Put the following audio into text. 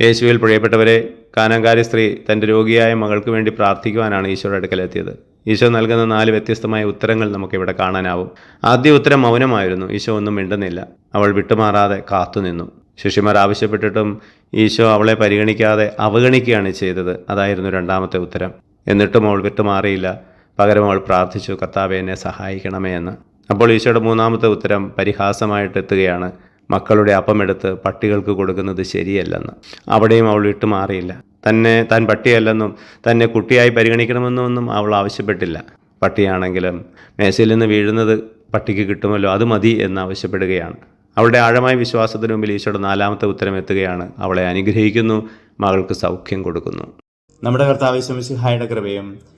യേശുവിൽ പ്രിയപ്പെട്ടവരെ കാനങ്കാരി സ്ത്രീ തന്റെ രോഗിയായ മകൾക്ക് വേണ്ടി പ്രാർത്ഥിക്കുവാനാണ് ഈശോയുടെ അടുക്കലെത്തിയത്. ഈശോ നൽകുന്ന നാല് വ്യത്യസ്തമായ ഉത്തരങ്ങൾ നമുക്കിവിടെ കാണാനാവും. ആദ്യ ഉത്തരം മൗനമായിരുന്നു. ഈശോ ഒന്നും മിണ്ടുന്നില്ല. അവൾ വിട്ടുമാറാതെ കാത്തുനിന്നു ശിഷ്യമാർ ആവശ്യപ്പെട്ടിട്ടും ഈശോ അവളെ പരിഗണിക്കാതെ അവഗണിക്കുകയാണ് ചെയ്തത്. അതായിരുന്നു രണ്ടാമത്തെ ഉത്തരം. എന്നിട്ടും അവൾ വിട്ടുമാറിയില്ല. പകരം അവൾ പ്രാർത്ഥിച്ചു കർത്താവെ എന്നെ സഹായിക്കണമേ എന്ന്. അപ്പോൾ ഈശോയുടെ മൂന്നാമത്തെ ഉത്തരം പരിഹാസമായിട്ട് എത്തുകയാണ് മക്കളുടെ അപ്പമെടുത്ത് പട്ടികൾക്ക് കൊടുക്കുന്നത് ശരിയല്ലെന്ന്. അവിടെയും അവൾ വിട്ടുമാറിയില്ല തന്നെ താൻ പട്ടിയല്ലെന്നും തന്നെ കുട്ടിയായി പരിഗണിക്കണമെന്നും ഒന്നും അവൾ ആവശ്യപ്പെട്ടില്ല. പട്ടിയാണെങ്കിലും മേശയിൽ നിന്ന് വീഴുന്നത് പട്ടിക്ക് കിട്ടുമല്ലോ അത് മതി എന്ന് ആവശ്യപ്പെടുകയാണ്. അവളുടെ ആഴമായ വിശ്വാസത്തിന് മുമ്പിൽ ഈശോയുടെ നാലാമത്തെ ഉത്തരം എത്തുകയാണ്. അവളെ അനുഗ്രഹിക്കുന്നു മകൾക്ക് സൗഖ്യം കൊടുക്കുന്നു. നമ്മുടെ കർത്താവ് ശമിസിഹായുടെ കൃപയും